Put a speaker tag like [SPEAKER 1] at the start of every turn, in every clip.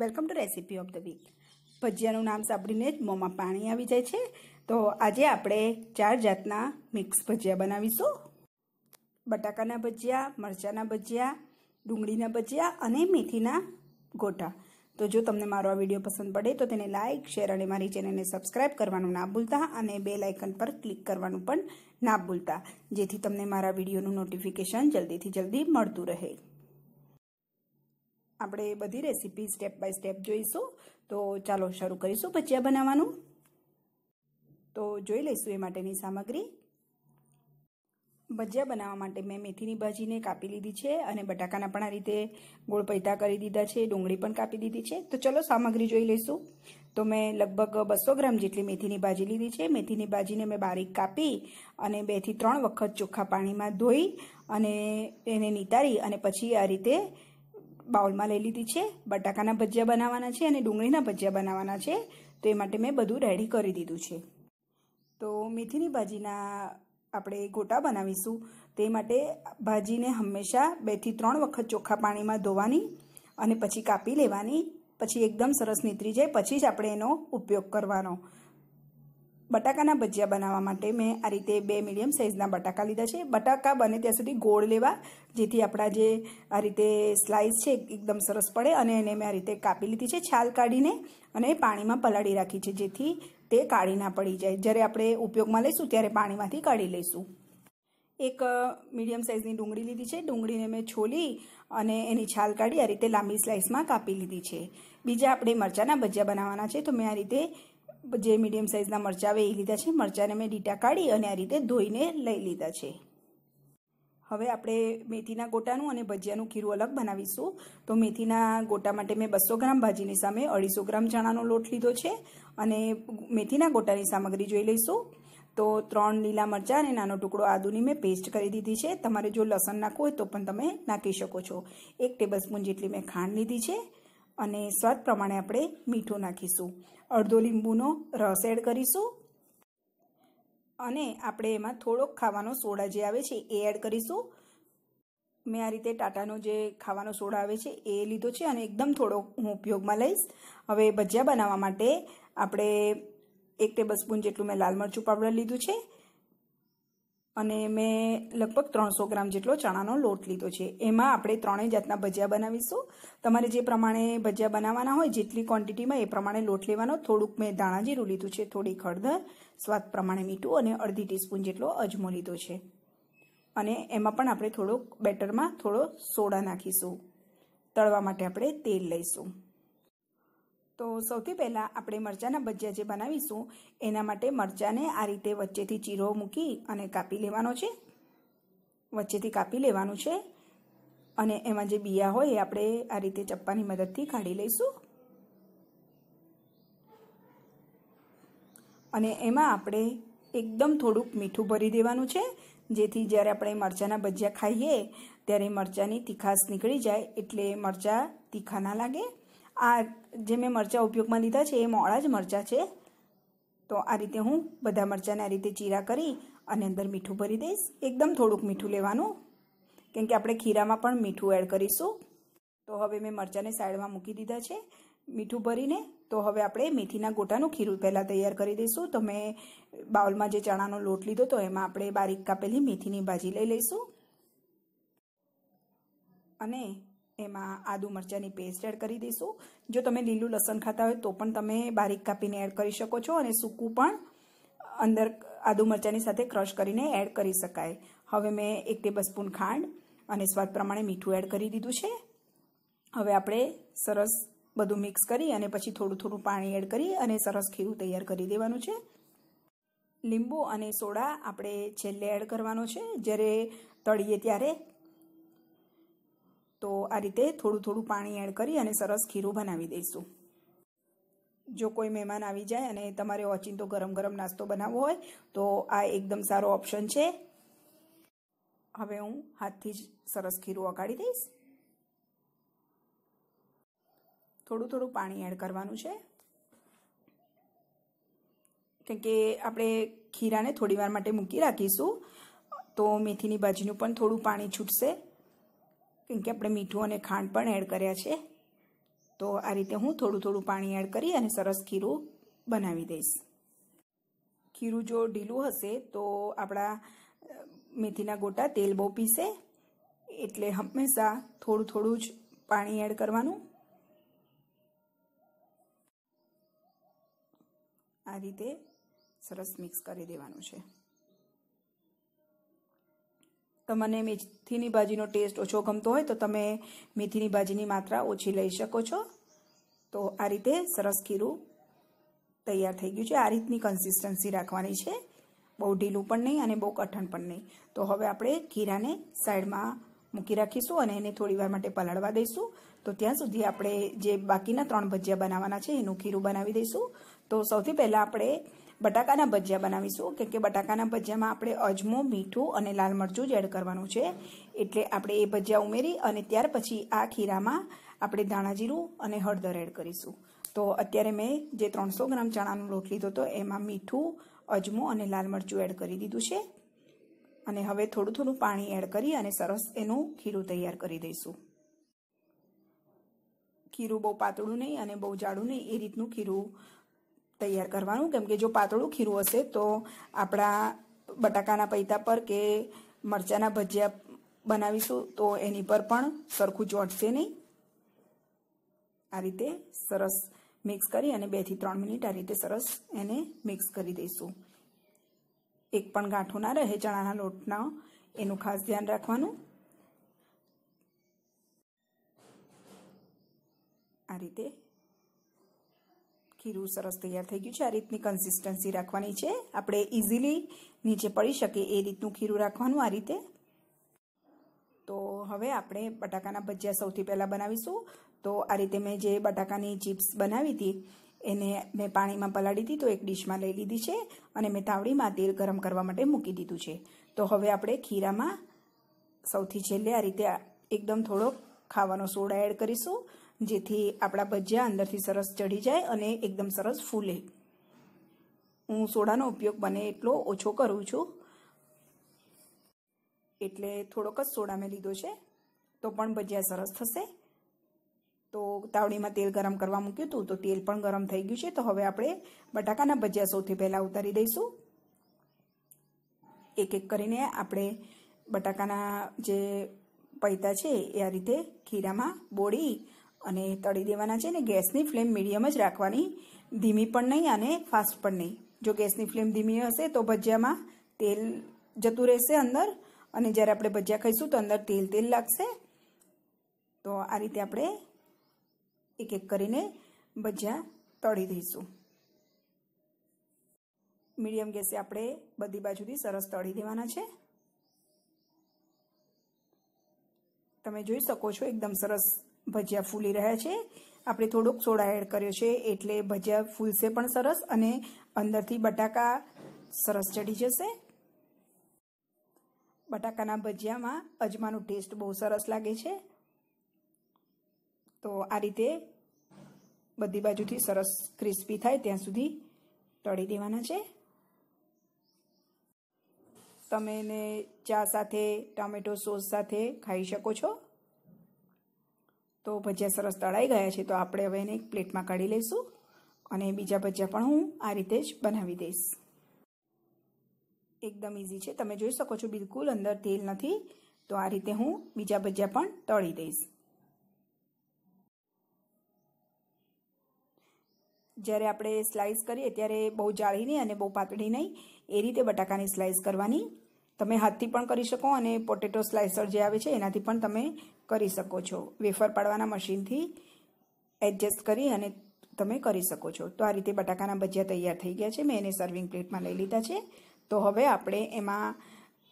[SPEAKER 1] Welcome to recipe of the week. ભજીયાનું નામ સાંભળીને જ મોંમાં પાણી આવી જાય છે. તો આજે આપણે ચાર જાતના મિક્સ ભજીયા બનાવીશું. બટાકાના ભજીયા, મરચાંના ભજીયા, ડુંગળીના ભજીયા અને મેથીના ગોટા. તો જો તમને મારો આ વીડિયો પસંદ પડે તો તેને લાઇક શેર અને મારી ચેનલને સબસ્ક્રાઇબ કરવાનું ના ભૂલતા અને બે લાઇકન પર ક્લિક કરવાનું પણ ના ભૂલતા, જેથી તમને મારા વિડીયોનું નોટિફિકેશન જલ્દીથી જલ્દી મળતું રહે. આપણે બધી રેસીપી સ્ટેપ બાય સ્ટેપ જોઈશું. તો ચાલો શરૂ કરીશું ભજીયા બનાવવાનું. તો જોઈ લઈશું એ માટેની સામગ્રી. ભજીયા બનાવવા માટે મેં મેથીની ભાજીને કાપી લીધી છે અને બટાકાના પણ આ રીતે ગોળ પૈતા કરી દીધા છે, ડુંગળી પણ કાપી દીધી છે. તો ચલો સામગ્રી જોઈ લઈશું. તો મેં લગભગ બસો ગ્રામ જેટલી મેથીની ભાજી લીધી છે. મેથીની ભાજીને મેં બારીક કાપી અને બેથી ત્રણ વખત ચોખ્ખા પાણીમાં ધોઈ અને એને નિતારી અને પછી આ રીતે બાઉલમાં લઈ લીધી છે, બટાકાના ભજીયા બનાવવાના છે અને ડુંગળીના ભજીયા બનાવવાના છે, તો એ માટે મેં બધું રેડી કરી દીધું છે. તો મેથીની ભાજીના આપણે ગોટા બનાવીશું, તે માટે ભાજીને હંમેશા બેથી ત્રણ વખત ચોખ્ખા પાણીમાં ધોવાની અને પછી કાપી લેવાની, પછી એકદમ સરસ નીતરી જાય, પછી જ આપણે એનો ઉપયોગ કરવાનો. બટાકાના ભજીયા બનાવવા માટે મેં આ રીતે બે મીડિયમ સાઇઝના બટાકા લીધા છે. બટાકા બને ત્યાં સુધી ગોળ લેવા, જેથી આપણા જે આ રીતે સ્લાઇસ છે એકદમ સરસ પડે અને એને મેં આ રીતે કાપી લીધી છે, છાલ કાઢીને અને પાણીમાં પલાળી રાખી છે, જેથી તે કાઢી ના પડી જાય. જ્યારે આપણે ઉપયોગમાં લઈશું ત્યારે પાણીમાંથી કાઢી લઈશું. એક મીડિયમ સાઇઝની ડુંગળી લીધી છે. ડુંગળીને મેં છોલી અને એની છાલ કાઢી આ રીતે લાંબી સ્લાઇસમાં કાપી લીધી છે. બીજા આપણે મરચાંના ભજીયા બનાવવાના છે, તો મેં આ રીતે જે મીડિયમ સાઇઝના મરચાં આવે એ લીધા છે, મરચાંને મેં ડીટા કાઢી અને આ રીતે ધોઈને લઈ લીધા છે. હવે આપણે મેથીના ગોટાનું અને ભજીયાનું ખીરું અલગ બનાવીશું. તો મેથીના ગોટા માટે મેં બસો ગ્રામ ભાજીની સામે અઢીસો ગ્રામ ચણાનો લોટ લીધો છે અને મેથીના ગોટાની સામગ્રી જોઈ લઈશું. તો ત્રણ લીલા મરચાં અને નાનો ટુકડો આદુની મેં પેસ્ટ કરી દીધી છે. તમારે જો લસણ નાખવું હોય તો પણ તમે નાખી શકો છો. એક ટેબલ સ્પૂન જેટલી મેં ખાંડ લીધી છે. અને સ્વાદ પ્રમાણે આપણે મીઠું નાખીશું. અડધો લીંબુનો રસ એડ કરીશું અને આપણે એમાં થોડોક ખાવાનો સોડા જે આવે છે એ એડ કરીશું. મેં આ રીતે ટાટાનો જે ખાવાનો સોડા આવે છે એ લીધો છે અને એકદમ થોડો હું ઉપયોગમાં લઈશ. હવે ભજીયા બનાવવા માટે આપણે એક ટેબલ જેટલું મેં લાલ મરચું પાવડર લીધું છે. અને મેં લગભગ ત્રણસો ગ્રામ જેટલો ચણાનો લોટ લીધો છે. એમાં આપણે ત્રણેય જાતના ભજીયા બનાવીશું. તમારે જે પ્રમાણે ભજીયા બનાવવાના હોય, જેટલી ક્વોન્ટિટીમાં એ પ્રમાણે લોટ લેવાનો. થોડુંક મેં ધાણા જીરું લીધું છે થોડી હળદર, સ્વાદ પ્રમાણે મીઠું અને અડધી ટીસ્પૂન જેટલો અજમો લીધો છે. અને એમાં પણ આપણે થોડોક બેટરમાં થોડો સોડા નાખીશું. તળવા માટે આપણે તેલ લઈશું. તો સૌથી પહેલાં આપણે મરચાંના ભજીયા જે બનાવીશું, એના માટે મરચાંને આ રીતે વચ્ચેથી ચીરો મૂકી અને કાપી લેવાનો છે. વચ્ચેથી કાપી લેવાનું છે અને એમાં જે બિયા હોય એ આપણે આ રીતે ચપ્પાની મદદથી કાઢી લઈશું. અને એમાં આપણે એકદમ થોડુંક મીઠું ભરી દેવાનું છે. જેથી જ્યારે આપણે મરચાંના ભજીયા ખાઈએ, ત્યારે મરચાંની તીખાશ નીકળી જાય એટલે મરચાં તીખા ના લાગે. આ જે મેં મરચાં ઉપયોગમાં લીધા છે, એ મોળા જ મરચાં છે. તો આ રીતે હું બધા મરચાંને આ રીતે ચીરા કરી અને અંદર મીઠું ભરી દઈશ. એકદમ થોડુંક મીઠું લેવાનું, કેમ કે આપણે ખીરામાં પણ મીઠું એડ કરીશું. તો હવે મેં મરચાંને સાઈડમાં મૂકી દીધા છે. મીઠું ભરીને, તો હવે આપણે મેથીના ગોટાનું ખીરું પહેલાં તૈયાર કરી દઈશું. તો મેં બાઉલમાં જે ચણાનો લોટ લીધો તો એમાં આપણે બારીક કાપેલી મેથીની ભાજી લઈ લઈશું. અને એમાં આદુ મરચાંની પેસ્ટ એડ કરી દઈશું. જો તમે લીલું લસણ ખાતા હોય તો પણ તમે બારીક કાપીને એડ કરી શકો છો અને સૂકું પણ અંદર આદુ મરચાંની સાથે ક્રશ કરીને એડ કરી શકાય. હવે મેં એક ટેબલ સ્પૂન ખાંડ અને સ્વાદ પ્રમાણે મીઠું એડ કરી દીધું છે. હવે આપણે સરસ બધું મિક્સ કરી અને પછી થોડું થોડું પાણી એડ કરી અને સરસ ખીરું તૈયાર કરી દેવાનું છે. લીંબુ અને સોડા આપણે છેલ્લે એડ કરવાનો છે. જ્યારે તળીએ ત્યારે તો આ રીતે થોડું થોડું પાણી એડ કરી અને સરસ ખીરું બનાવી દઈશું. જો કોઈ મહેમાન આવી જાય અને તમારે ઓચિંતો ગરમ ગરમ નાસ્તો બનાવવો હોય, તો આ એકદમ સારો ઓપ્શન છે. હવે હું હાથથી જ સરસ ખીરું ઓગાળી દઈશ. થોડું થોડું પાણી એડ કરવાનું છે. કેમ કે આપણે ખીરાને થોડી વાર માટે મૂકી રાખીશું, તો મેથીની ભાજીનું પણ થોડું પાણી છૂટશે. કેમ કે આપણે મીઠું અને ખાંડ પણ એડ કર્યા છે. તો આ રીતે હું થોડું થોડું પાણી એડ કરી અને સરસ ખીરું બનાવી દઈશ. ખીરું જો ઢીલું હશે તો આપણા મેથીના ગોટા તેલ બહુ પીસે, એટલે હંમેશા થોડું થોડું જ પાણી એડ કરવાનું. આ રીતે સરસ મિક્સ કરી દેવાનું છે. તમને મેથીની ભાજીનો ટેસ્ટ ઓછો ગમતો હોય તો તમે મેથીની ભાજીની માત્રા ઓછી લઈ શકો છો. તો આ રીતે સરસ ખીરું તૈયાર થઈ ગયું છે. આ રીતની કન્સિસ્ટન્સી રાખવાની છે. બહુ ઢીલું પણ નહીં અને બહુ કઠણ પણ નહીં. તો હવે આપણે ખીરાને સાઈડમાં મૂકી રાખીશું અને એને થોડી વાર માટે પલાળવા દઈશું. તો ત્યાં સુધી આપણે જે બાકીના ત્રણ ભજીયા બનાવવાના છે, એનું ખીરું બનાવી દઈશું. તો સૌથી પહેલાં આપણે બટાકાના ભજીયા બનાવીશું. કેમ કે બટાકાના ભજીયામાં આપણે અજમો, મીઠું અને લાલ મરચું જ એડ કરવાનું છે. એટલે આપણે એ ભજીયા ઉમેરી અને ત્યાર પછી આ ખીરામાં આપણે ધાણાજીરું અને હળદર એડ કરીશું. તો અત્યારે મેં જે ત્રણસો ગ્રામ ચણાનો લોટ લીધો હતો એમાં મીઠું, અજમો અને લાલ મરચું એડ કરી દીધું છે. અને હવે થોડું થોડું પાણી એડ કરી અને સરસ એનું ખીરું તૈયાર કરી દઈશું. ખીરું બહુ પાતળું નહીં અને બહુ જાડું નહીં, એ રીતનું ખીરું તૈયાર કરવાનું. કેમ કે જો પાતળું ખીરું હશે તો આપણા બટાકાના પૈતા પર કે મરચાંના ભજીયા બનાવીશું, તો એની પર પણ સરખું ચોંટશે નહીં. આ રીતે સરસ મિક્સ કરી અને બેથી ત્રણ મિનિટ આ રીતે સરસ એને મિક્સ કરી દઈશું. એક પણ ગાંઠો ના રહે ચણાના લોટના, એનું ખાસ ધ્યાન રાખવાનું. આ રીતે ખીરું સરસ તૈયાર થઈ ગયું છે. આ રીતની કન્સિસ્ટન્સી રાખવાની છે. આપણે ઇઝીલી નીચે પડી શકે એ રીતનું ખીરું રાખવાનું આ રીતે. તો હવે આપણે બટાકાના ભજીયા સૌથી પહેલાં બનાવીશું. તો આ રીતે મેં જે બટાકાની ચિપ્સ બનાવી હતી, એને મેં પાણીમાં પલાળી હતી તો એક ડીશમાં લઈ લીધી છે અને મેં તાવડીમાં તેલ ગરમ કરવા માટે મૂકી દીધું છે. તો હવે આપણે ખીરામાં સૌથી છેલ્લે આ રીતે એકદમ થોડોક ખાવાનો સોડા એડ કરીશું. જેથી આપણા ભજીયા અંદરથી સરસ ચડી જાય અને એકદમ સરસ ફૂલે. હું સોડાનો ઉપયોગ બને એટલો ઓછો કરું છું. એટલે થોડોક જ સોડા મેં લીધો છે. તો પણ ભજીયા સરસ થશે. તો તાવડીમાં તેલ ગરમ કરવા મૂક્યું હતું, તો તેલ પણ ગરમ થઈ ગયું છે. તો હવે આપણે બટાકાના ભજીયા સૌથી પહેલાં ઉતારી દઈશું. એક એક કરીને આપણે બટાકાના જે પૈતા છે એ આ રીતે ખીરામાં બોળી અને તળી દેવાના છે ને ગેસની ફ્લેમ મીડિયમ જ રાખવાની. ધીમી પણ નહીં અને ફાસ્ટ પણ નહીં. જો ગેસની ફ્લેમ ધીમી હશે તો ભજીયામાં તેલ જતું રહેશે અંદર. અને જ્યારે આપણે ભજીયા ખાઈશું તો અંદર તેલ તેલ લાગશે. તો આ રીતે આપણે એક એક કરીને ભજીયા તળી દઈશું. મીડિયમ ગેસે આપણે બધી બાજુથી સરસ તળી દેવાના છે. તમે જોઈ શકો છો, એકદમ સરસ ભજીયા ફૂલી રહ્યા છે. આપણે થોડોક સોડા એડ કર્યો છે એટલે ભજીયા ફૂલશે પણ સરસ અને અંદરથી બટાકા સરસ ચડી જશે. બટાકાના ભજીયામાં અજમાનો ટેસ્ટ બહુ સરસ લાગે છે. તો આ રીતે બધી બાજુથી સરસ ક્રિસ્પી થાય ત્યાં સુધી તળી દેવાના છે. તમે એને ચા સાથે, ટામેટો સોસ સાથે ખાઈ શકો છો. તો ભજીયા સરસ તળાઈ ગયા છે, તો આપણે હવે એને એક પ્લેટમાં કાઢી લઈશું અને બીજા ભજીયા પણ હું આ રીતે જ બનાવી દઈશ. એકદમ ઇઝી છે. તમે જોઈ શકો છો, બિલકુલ અંદર તેલ નથી. તો આ રીતે હું બીજા ભજીયા પણ તળી દઈશ. જ્યારે આપણે સ્લાઇસ કરીએ, ત્યારે બહુ જાળી નહીં અને બહુ પાતળી નહીં. એ રીતે બટાકાની સ્લાઇસ કરવાની તમે હાથથી પણ કરી શકો અને પોટેટો સ્લાઇસર જે આવે છે, એનાથી પણ તમે કરી શકો છો. વેફર પાડવાના મશીનથી એડજસ્ટ કરી અને તમે કરી શકો છો. તો આ રીતે બટાકાના ભજીયા તૈયાર થઈ ગયા છે. મેં એને સર્વિંગ પ્લેટમાં લઈ લીધા છે. તો હવે આપણે એમાં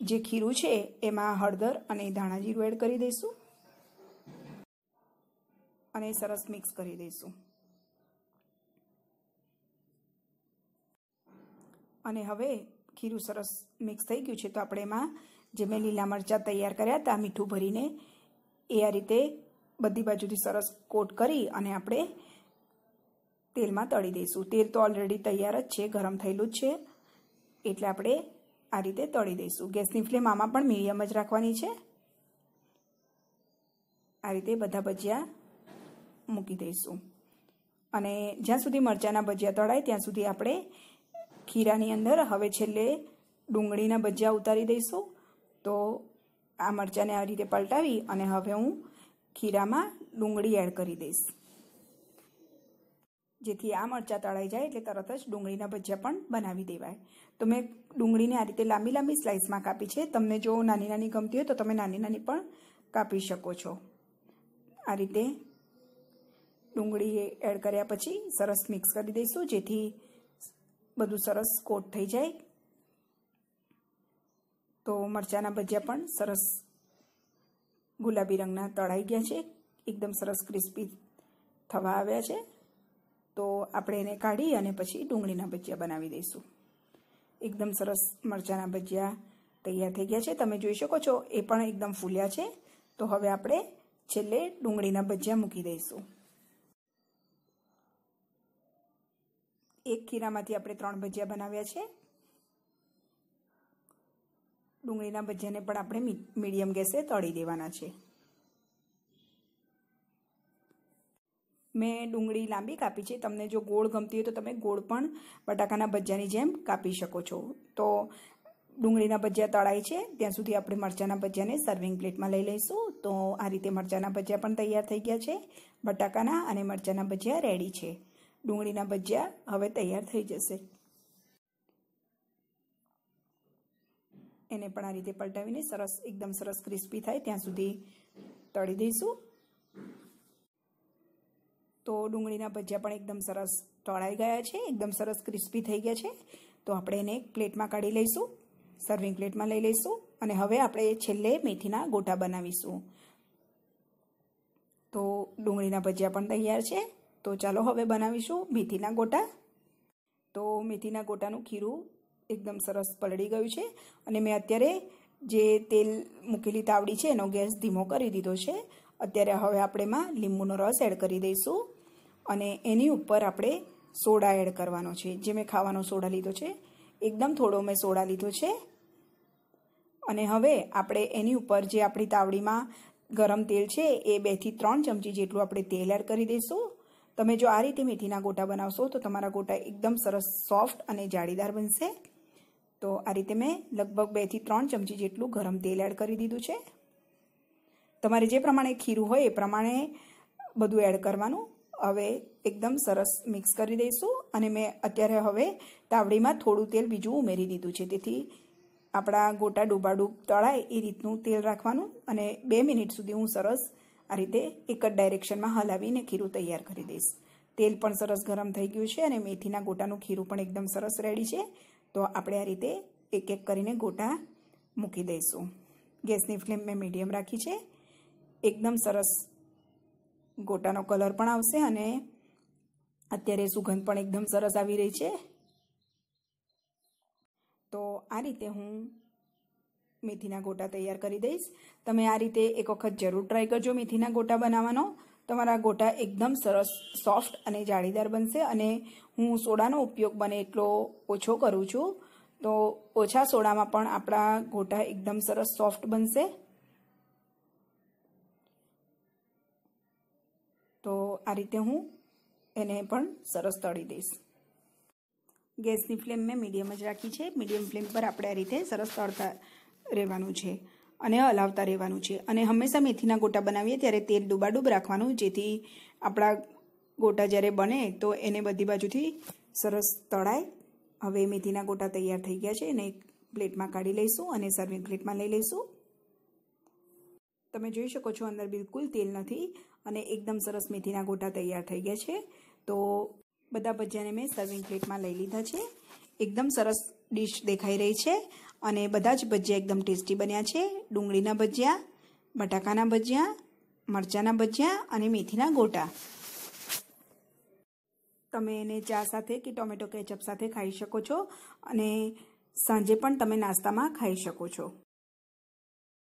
[SPEAKER 1] જે ખીરું છે, એમાં હળદર અને ધાણા જીરું એડ કરી દઈશું અને સરસ મિક્સ કરી દઈશું. અને હવે ખીરું સરસ મિક્સ થઈ ગયું છે. તો આપણે એમાં જે મેં લીલા મરચાં તૈયાર કર્યા હતા, મીઠું ભરીને, એ આ રીતે બધી બાજુથી સરસ કોટ કરી અને આપણે તેલમાં તળી દઈશું. તેલ તો ઓલરેડી તૈયાર જ છે, ગરમ થયેલું જ છે. એટલે આપણે આ રીતે તળી દઈશું. ગેસની ફ્લેમ આમાં પણ મીડિયમ જ રાખવાની છે. આ રીતે બધા ભજીયા મૂકી દઈશું. અને જ્યાં સુધી મરચાંના ભજીયા તળાય, ત્યાં સુધી આપણે ખીરાની અંદર. હવે છેલ્લે ડુંગળીના ભજીયા ઉતારી દઈશું. તો આ મરચાંને આ રીતે પલટાવી અને હવે હું ખીરામાં ડુંગળી એડ કરી દઈશ. જેથી આ મરચાં તળાઈ જાય એટલે તરત જ ડુંગળીના ભજીયા પણ બનાવી દેવાય. તો મેં ડુંગળીને આ રીતે લાંબી લાંબી સ્લાઇસમાં કાપી છે. તમને જો નાની નાની ગમતી હોય તો તમે નાની નાની પણ કાપી શકો છો. આ રીતે ડુંગળી એડ કર્યા પછી સરસ મિક્સ કરી દઈશું. જેથી બધું સરસ કોટ થઈ જાય. તો મરચાંના ભજીયા પણ સરસ ગુલાબી રંગના તળાઈ ગયા છે. એકદમ સરસ ક્રિસ્પી થવા આવ્યા છે. તો આપણે એને કાઢી અને પછી ડુંગળીના ભજીયા બનાવી દઈશું. એકદમ સરસ મરચાંના ભજીયા તૈયાર થઈ ગયા છે. તમે જોઈ શકો છો, એ પણ એકદમ ફૂલ્યા છે. તો હવે આપણે છેલ્લે ડુંગળીના ભજીયા મૂકી દઈશું. એક ખીરામાંથી આપણે ત્રણ ભજીયા બનાવ્યા છે. ડુંગળીના ભજીયાને પણ આપણે મીડિયમ ગેસે તળી દેવાના છે. મેં ડુંગળી લાંબી કાપી છે. તમને જો ગોળ ગમતી હોય તો તમે ગોળ પણ બટાકાના ભજીયાની જેમ કાપી શકો છો. તો ડુંગળીના ભજીયા તળાય છે. ત્યાં સુધી આપણે મરચાંના ભજીયાને સર્વિંગ પ્લેટમાં લઈ લઈશું. તો આ રીતે મરચાંના ભજીયા પણ તૈયાર થઈ ગયા છે. બટાકાના અને મરચાંના ભજીયા રેડી છે. ડુંગળીના ભજીયા હવે તૈયાર થઈ જશે. એને પણ આ રીતે પલટાવીને સરસ, એકદમ સરસ ક્રિસ્પી થાય ત્યાં સુધી તળી દઈશું. તો ડુંગળીના ભજીયા પણ એકદમ સરસ તળાઈ ગયા છે, એકદમ સરસ ક્રિસ્પી થઈ ગયા છે. તો આપણે એને પ્લેટમાં કાઢી લઈશું સર્વિંગ પ્લેટમાં લઈ લઈશું અને હવે આપણે છેલ્લે મેથીના ગોટા બનાવીશું. તો ડુંગળીના ભજીયા પણ તૈયાર છે. તો ચાલો હવે બનાવીશું મેથીના ગોટા. તો મેથીના ગોટાનું ખીરું એકદમ સરસ પલળી ગયું છે અને મેં અત્યારે જે તેલ મૂકેલી તાવડી છે એનો ગેસ ધીમો કરી દીધો છે. અત્યારે હવે આપણે એમાં લીંબુનો રસ એડ કરી દઈશું અને એની ઉપર આપણે સોડા એડ કરવાનો છે. જે મેં ખાવાનો સોડા લીધો છે, એકદમ થોડો મેં સોડા લીધો છે. અને હવે આપણે એની ઉપર જે આપણી તાવડીમાં ગરમ તેલ છે એ બેથી ત્રણ ચમચી જેટલું આપણે તેલ એડ કરી દઈશું. તમે જો આ રીતે મેથીના ગોટા બનાવશો, તો તમારા ગોટા એકદમ સરસ સોફ્ટ અને જાળીદાર બનશે. તો આ રીતે મેં લગભગ બેથી ત્રણ ચમચી જેટલું ગરમ તેલ એડ કરી દીધું છે. તમારે જે પ્રમાણે ખીરું હોય એ પ્રમાણે બધું એડ કરવાનું. હવે એકદમ સરસ મિક્સ કરી દઈશું અને મેં અત્યારે હવે તાવડીમાં થોડું તેલ બીજું ઉમેરી દીધું છે. તેથી આપણા ગોટા ડૂબાડૂબ તળાય એ રીતનું તેલ રાખવાનું અને બે મિનિટ સુધી હું સરસ આ રીતે એક જ ડાયરેક્શનમાં હલાવીને ખીરું તૈયાર કરી દઈશ. તેલ પણ સરસ ગરમ થઈ ગયું છે અને મેથીના ગોટાનું ખીરું પણ એકદમ સરસ રેડી છે. તો આપણે આ રીતે એક એક કરીને ગોટા મૂકી દઈશું. ગેસની ફ્લેમ મેં મીડિયમ રાખી છે. એકદમ સરસ ગોટાનો કલર પણ આવશે અને અત્યારે સુગંધ પણ એકદમ સરસ આવી રહી છે. તો આ રીતે હું મેથીના ગોટા તૈયાર કરી દઈશ. તમે આ રીતે એક વખત જરૂર ટ્રાય કરજો મેથીના ગોટા બનાવવાનો. તમારા ગોટા એકદમ સરસ સોફ્ટ અને જાળીદાર બનશે અને હું સોડાનો ઉપયોગ બને એટલો ઓછો કરું છું. તો ઓછા સોડામાં પણ આપણા ગોટા એકદમ સરસ સોફ્ટ બનશે. તો આ રીતે હું એને પણ સરસ તળી દઈશ. ગેસની ફ્લેમ મેં મીડિયમ જ રાખી છે. મીડિયમ ફ્લેમ પર આપણે આ રીતે સરસ તળતા રહેવાનું છે અને હલાવતા રહેવાનું છે. અને હંમેશા મેથીના ગોટા બનાવીએ ત્યારે તેલ ડૂબાડૂબ રાખવાનું, જેથી આપણા ગોટા જ્યારે બને તો એને બધી બાજુથી સરસ તળાય. હવે મેથીના ગોટા તૈયાર થઈ ગયા છે એને એક પ્લેટમાં કાઢી લઈશું અને સર્વિંગ પ્લેટમાં લઈ લઈશું. તમે જોઈ શકો છો અંદર બિલકુલ તેલ નથી અને એકદમ સરસ મેથીના ગોટા તૈયાર થઈ ગયા છે. તો બધા ભજીયાને મેં સર્વિંગ પ્લેટમાં લઈ લીધા છે. એકદમ સરસ ડીશ દેખાઈ રહી છે. અને બધા જ ભજીયા એકદમ ટેસ્ટી બન્યા છે. ડુંગળીના ભજીયા, બટાકાના ભજીયા, મરચાંના ભજીયા અને મેથીના ગોટા. તમે એને ચા સાથે કે ટોમેટો કેચઅપ સાથે ખાઈ શકો છો અને સાંજે પણ તમે નાસ્તામાં ખાઈ શકો છો.